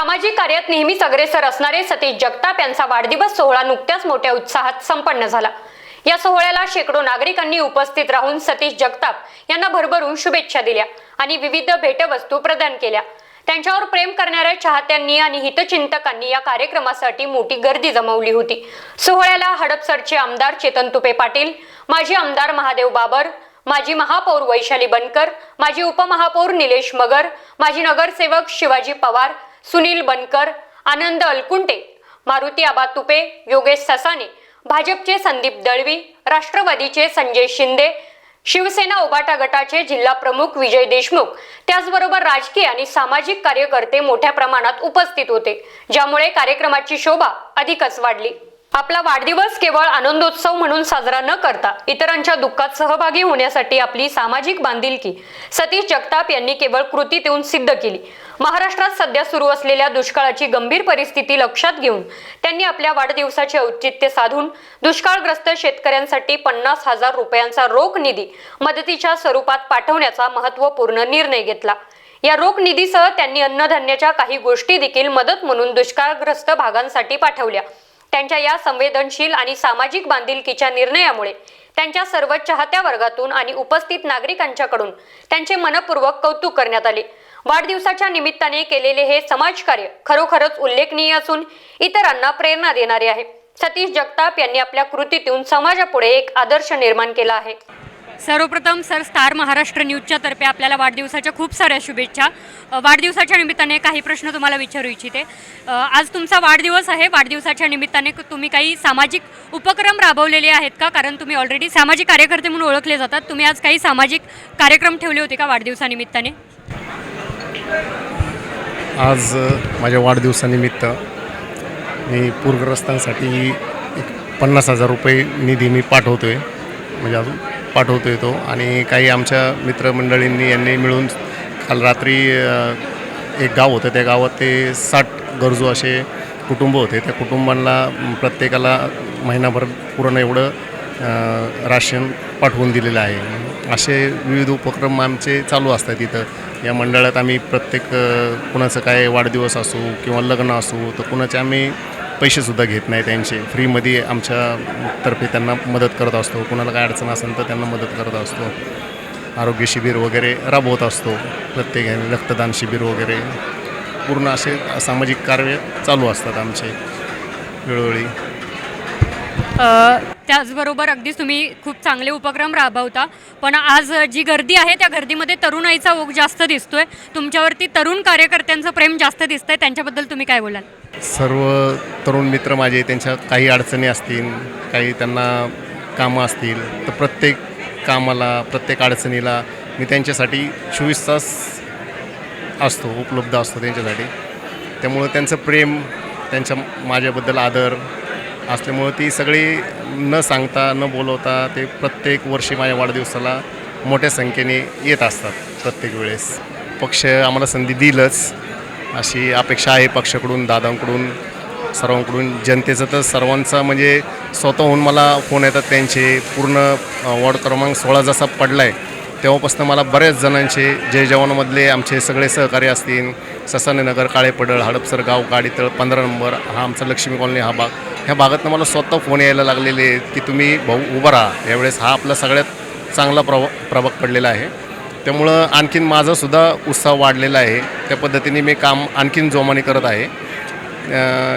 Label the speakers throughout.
Speaker 1: सामाजिक कार्यात नेहमीच अग्रेसर असणारे सतीश जगताप यांचा वाढदिवस सोहळा नुकत्याच मोठ्या उत्साहात संपन्न झाला. या सोहळ्याला शेकडो नागरिकांनी उपस्थित राहून सतीश जगताप यांना भरभरून शुभेच्छा दिल्या आणि विविध भेटवस्तू प्रदान केल्या. त्यांच्यावर प्रेम करणाऱ्या चाहत्यांनी आणि हितचिंतकांनी या कार्यक्रमासाठी मोठी गर्दी जमवली होती. सोहळ्याला हडपसरचे आमदार चेतन तुपे पाटील माजी आमदार महादेव बाबर माजी महापौर वैशाली बनकर माजी उपमहापौर निलेश मगर माजी नगरसेवक शिवाजी पवार सुनील बनकर आनंद अलकुंटे मारुती आबा तुपे योगेश ससाने भाजपचे संदीप दळवी राष्ट्रवादीचे संजय शिंदे शिवसेना उबाटा गटाचे जिल्हा प्रमुख विजय देशमुख त्याचबरोबर राजकीय आणि सामाजिक कार्यकर्ते मोठ्या प्रमाणात उपस्थित होते ज्यामुळे कार्यक्रमाची शोभा अधिकच वाढली. आपला वाढदिवस केवळ आनंदोत्सव म्हणून साजरा न करता इतरांच्या दुःखात सहभागी होण्यासाठी आपली सामाजिक बांधिलकी सतीश जगताप यांनी केवळ कृती देऊन सिद्ध केली. महाराष्ट्रात सध्या सुरू असलेल्या दुष्काळाची गंभीर परिस्थिती लक्षात घेऊन त्यांनी आपल्या वाढदिवसाचे औचित्य साधून दुष्काळग्रस्त शेतकऱ्यांसाठी पन्नास हजार रुपयांचा रोख निधी मदतीच्या स्वरूपात पाठवण्याचा महत्त्वपूर्ण निर्णय घेतला. या रोख निधीसह त्यांनी अन्नधान्याच्या काही गोष्टी देखील मदत म्हणून दुष्काळग्रस्त भागांसाठी पाठवल्या. त्यांच्या या संवेदनशील आणि सामाजिक बांधिलकीच्या निर्णयामुळे त्यांच्या सर्व चाहत्या वर्गातून आणि उपस्थित नागरिकांच्याकडून त्यांचे मनपूर्वक कौतुक करण्यात आले. वाढदिवसाच्या निमित्ताने केलेले हे समाजकार्य खरोखरच उल्लेखनीय असून इतरांना प्रेरणा देणारे आहे. सतीश जगताप यांनी आपल्या कृतीतून समाजापुढे एक आदर्श निर्माण केला आहे. सर्वप्रथम सर स्टार महाराष्ट्र न्यूजच्या तर्फे आपल्याला वाढदिवसाच्या खूप साऱ्या शुभेच्छा. वाढदिवसाच्या निमित्ताने काही प्रश्न तुम्हाला विचारू इच्छिते. आज तुमचा वाढदिवस आहे. वाढदिवसाच्या निमित्ताने तुम्ही काही सामाजिक उपक्रम राबवलेले आहेत का? कारण तुम्ही ऑलरेडी सामाजिक कार्यकर्ते म्हणून ओळखले जातात. तुम्ही आज काही सामाजिक कार्यक्रम ठेवले होते का वाढदिवसानिमित्ताने
Speaker 2: आज माझ्या वाढदिवसानिमित्त मी पूरग्रस्तांसाठी एक पन्नास हजार रुपये निधी मी पाठवतो आहे म्हणजे अजून पाठवतो येतो आणि काही आमच्या मित्रमंडळींनी यांनी मिळून काल रात्री एक गाव होतं. त्या गावात ते साठ गरजू असे कुटुंब होते. त्या कुटुंबांना प्रत्येकाला महिनाभर पूर्ण एवढं राशन पाठवून दिलेलं आहे. असे विविध उपक्रम आमचे चालू असतात इथं या मंडळात आम्ही प्रत्येक कुणाचं काय वाढदिवस असू किंवा लग्न असू तर कुणाचे आम्ही पैसेसुद्धा घेत नाही त्यांचे. फ्रीमध्ये आमच्या तर्फे त्यांना मदत करत असतो. कुणाला काय अडचण असेल तर त्यांना मदत करत असतो. आरोग्य शिबिर वगैरे राबवत असतो. प्रत्येकाने रक्तदान शिबिर वगैरे. पूर्ण असे सामाजिक कार्य चालू असतात आमचे. वेळोवेळी.
Speaker 1: त्याचबरोबर अगदीच तुम्ही खूप चांगले उपक्रम राबवता. पण आज जी गर्दी आहे त्या गर्दीमध्ये तरुणाईचा ओघ जास्त दिसतोय. तुमच्यावरती तरुण कार्यकर्त्यांचं प्रेम जास्त दिसतंय. त्यांच्याबद्दल तुम्ही काय बोलाल?
Speaker 2: सर्व तरुण मित्र माझे त्यांच्या काही अडचणी असतील काही त्यांना कामं असतील तर प्रत्येक कामाला प्रत्येक अडचणीला मी त्यांच्यासाठी चोवीस तास असतो उपलब्ध असतो त्यांच्यासाठी. त्यामुळं त्यांचं प्रेम त्यांच्या माझ्याबद्दल आदर असल्यामुळं ती सगळी न सांगता न बोलवता ते प्रत्येक वर्षी माझ्या वाढदिवसाला मोठ्या संख्येने येत असतात प्रत्येक वेळेस. पक्ष आम्हाला संधी दिलंच. अशी अपेक्षा आहे पक्षाकडून दादांकडून सर्वांकडून. जनतेचं तर सर्वांचा म्हणजे स्वतःहून मला फोन येतात त्यांचे. पूर्ण वॉर्ड क्रमांक सोळा जसा पडला आहे तेव्हापासून मला बऱ्याच जणांचे जय जवानामधले आमचे सगळे सहकारी असतील. ससानेनगर काळेपडळ हडपसर गाव गाडीतळ पंधरा नंबर हा आमचा लक्ष्मी कॉलनी हा भाग. ह्या भागातनं मला स्वतः फोन यायला लागलेले आहेत की तुम्ही भाऊ उभं राहा. यावेळेस हा आपला सगळ्यात चांगला प्रभा प्रभाग पडलेला आहे. त्यामुळं आणखीन माझासुद्धा उत्साह वाढलेला आहे. त्या पद्धतीने मी काम आणखीन जोमाने करत आहे.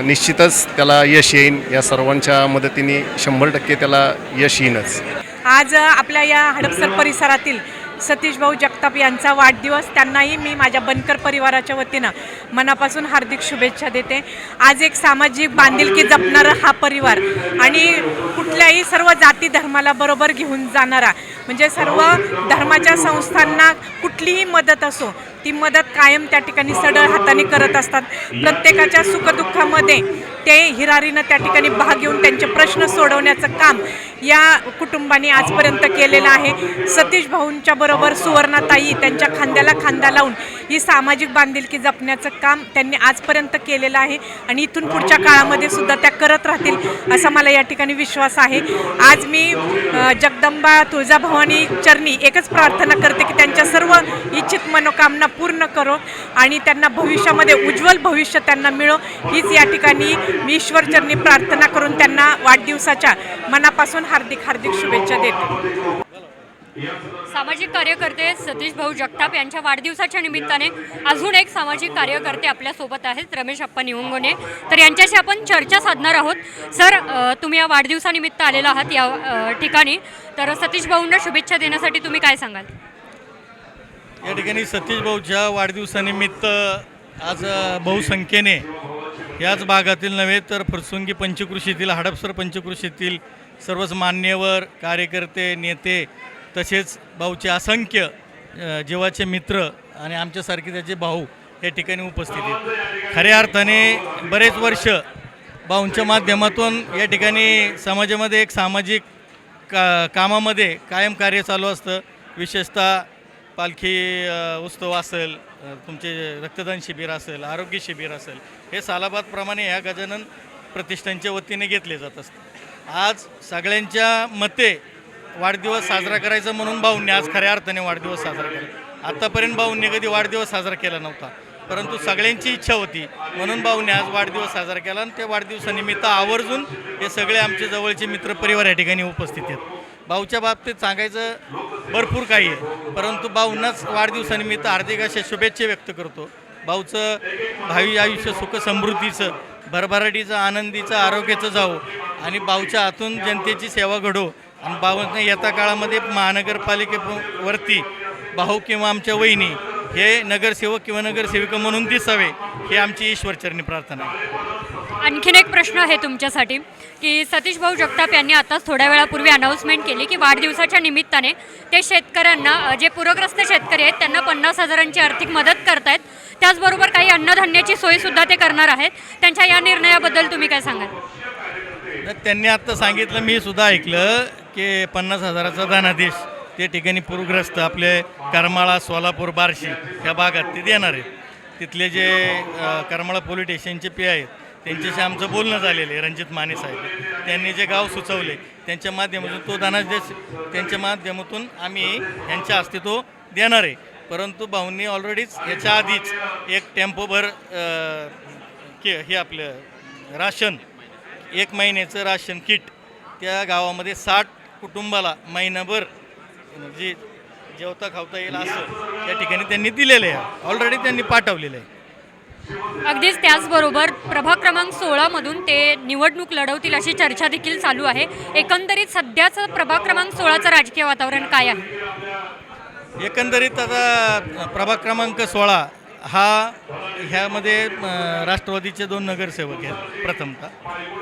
Speaker 2: निश्चितच त्याला यश येईन. या सर्वांच्या मदतीने शंभर टक्के त्याला यश येईनच.
Speaker 3: आज आपल्या या हडपसर परिसरातील सतीश भाऊ जगताप यांचा वाढदिवस त्यांनाही मी माझ्या बनकर परिवाराच्या वतीनं मनापासून हार्दिक शुभेच्छा देते. आज एक सामाजिक बांधिलकी जपणारा हा परिवार आणि कुठल्याही सर्व जाती धर्माला बरोबर घेऊन जाणारा म्हणजे सर्व धर्माच्या संस्थांना कुठलीही मदत असो ती मदत कायम त्या ठिकाणी सडळ हाताने करत असतात. प्रत्येकाच्या सुखदुःखामध्ये ते हिरारीनं त्या ठिकाणी भाग घेऊन त्यांचे प्रश्न सोडवण्याचं काम या कुटुंबाने आजपर्यंत केलेलं आहे. सतीश भाऊंच्या बरोबर सुवर्णाताई त्यांच्या खांद्याला खांदा लावून ही सामाजिक बांधिलकी जपण्याचं काम त्यांनी आजपर्यंत केलेलं आहे आणि इथून पुढच्या काळामध्ये सुद्धा त्या करत राहतील असा मला या ठिकाणी विश्वास आहे. आज मी जगदंबा तुळजाभवानी चरणी एकच प्रार्थना करते की त्यांच्या सर्व इच्छित मनोकामना पूर्ण करो आणि त्यांना भविष्यामध्ये उज्ज्वल भविष्य त्यांना मिळो. हीच या ठिकाणी मी ईश्वरचरणी प्रार्थना करून त्यांना वाढदिवसाच्या मनापासून हार्दिक हार्दिक शुभेच्छा देते.
Speaker 1: सामाजिक कार्यकर्ते सतीश भाऊ जगताप यांच्या वाढदिवसाच्या निमित्ताने अजून एक सामाजिक कार्यकर्ते आपल्यासोबत आहेत रमेश अप्पा निवंगोने. तर यांच्याशी आपण चर्चा साधणार आहोत. सर तुम्ही या वाढदिवसानिमित्त आलेला आहात या ठिकाणी. तर सतीश भाऊंना शुभेच्छा देण्यासाठी तुम्ही काय सांगाल?
Speaker 4: या ठिकाणी सतीश भाऊच्या वाढदिवसानिमित्त आज बहुसंख्येने याच भागातील नव्हे तर फुरसुंगी पंचकृषीतील हडपसर पंचकृषीतील सर्वच मान्यवर कार्यकर्ते नेते तसेच भाऊचे असंख्य जीवाचे मित्र आणि आमच्यासारखे त्याचे भाऊ या ठिकाणी उपस्थित आहेत. खऱ्या अर्थाने बरेच वर्ष भाऊंच्या माध्यमातून या ठिकाणी समाजामध्ये एक सामाजिक का कामामध्ये कायम कार्य चालू असतं. विशेषतः पालखी उत्सव असेल तुमचे रक्तदान शिबिर असेल आरोग्य शिबिर असेल हे सालाबादप्रमाणे ह्या गजानन प्रतिष्ठानच्या वतीने घेतले जात असतात आज सगळ्यांच्या मते वाढदिवस साजरा करायचा म्हणून भाऊंनी आज खऱ्या अर्थाने वाढदिवस साजरा केला. आत्तापर्यंत भाऊंनी कधी वाढदिवस साजरा केला नव्हता परंतु सगळ्यांची इच्छा होती. म्हणून भाऊने आज वाढदिवस साजरा केला आणि त्या वाढदिवसानिमित्त आवर्जून हे सगळे आमचे जवळचे मित्रपरिवार या ठिकाणी उपस्थित आहेत. भाऊच्या बाबतीत सांगायचं भरपूर काही आहे. परंतु भाऊंनाच वाढदिवसानिमित्त हार्दिक अशा शुभेच्छा व्यक्त करतो. भाऊचं भावी आयुष्य सुख समृद्धीचं भरभराटीचं आनंदीचं आरोग्याचं जावो आणि भाऊच्या हातून जनतेची सेवा घडो. आणि भाऊनं येत्या काळामध्ये महानगरपालिकेवरती भाऊ किंवा आमच्या वहिनी हे नगरसेवक किंवा नगरसेविका म्हणून दिसावे ही आमची ईश्वरचरणी प्रार्थना आहे.
Speaker 1: आणखीन एक प्रश्न आहे तुमच्यासाठी की सतीश भाऊ जगताप यांनी आताच थोड्या वेळापूर्वी अनाऊन्समेंट केली की वाढदिवसाच्या निमित्ताने ते शेतकऱ्यांना जे पूरग्रस्त शेतकरी आहेत त्यांना पन्नास हजारांची आर्थिक मदत करतायत. त्याचबरोबर काही अन्नधान्याची सोयसुद्धा ते करणार आहेत. त्यांच्या या निर्णयाबद्दल तुम्ही काय सांगाल?
Speaker 4: तर त्यांनी आत्ता सांगितलं मी सुद्धा ऐकलं की पन्नास हजाराचा धनादेश ते ठिकाणी पूरग्रस्त आपले करमाळा सोलापूर बार्शी या भागात ते देणार आहेत. तिथले जे करमाळा पोलीस स्टेशनचे पी आहेत त्यांच्याशी आमचं बोलणं झालेलं आहे रणजित माने साहेब. त्यांनी जे गाव सुचवले त्यांच्या माध्यमातून तो धनादेश त्यांच्या माध्यमातून आम्ही यांच्या हस्ते तो देणार आहे. परंतु भाऊंनी ऑलरेडीच याच्या आधीच एक टेम्पोभर के हे आपलं राशन एक महिन्याचं राशन किट त्या गावामध्ये साठ कुटुंबाला महिनाभर म्हणजे जे जेवता खावता येईल असं त्या ठिकाणी त्यांनी दिलेलं आहे. ऑलरेडी त्यांनी पाठवलेलं आहे.
Speaker 1: अगदीच त्याचबरोबर प्रभाग क्रमांक सोळामधून ते निवडणूक लढवतील अशी चर्चा देखील चालू आहे. एकंदरीत सध्याचं प्रभाग क्रमांक सोळाचं राजकीय वातावरण काय आहे?
Speaker 4: एकंदरीत आता प्रभाग क्रमांक सोळा हा ह्यामध्ये राष्ट्रवादीचे दोन नगरसेवक आहेत प्रथमतः.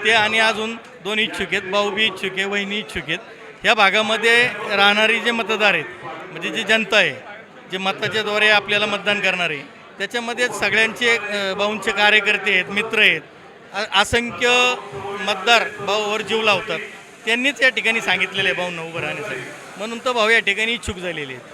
Speaker 4: ते आणि अजून दोन इच्छुक आहेत भाऊबी इच्छुक आहे वहिनी इच्छुक आहेत. ह्या भागामध्ये राहणारी जे मतदार आहेत म्हणजे जी जनता आहे जे मताच्याद्वारे आपल्याला मतदान करणार आहे त्याच्यामध्ये सगळ्यांचे भाऊंचे कार्यकर्ते आहेत मित्र आहेत. असंख्य मतदार भाऊवर जीव लावतात. त्यांनीच या ठिकाणी सांगितलेलं आहे भाऊंना उभं राहण्यासाठी. म्हणून तर भाऊ या ठिकाणी इच्छुक झालेले आहेत.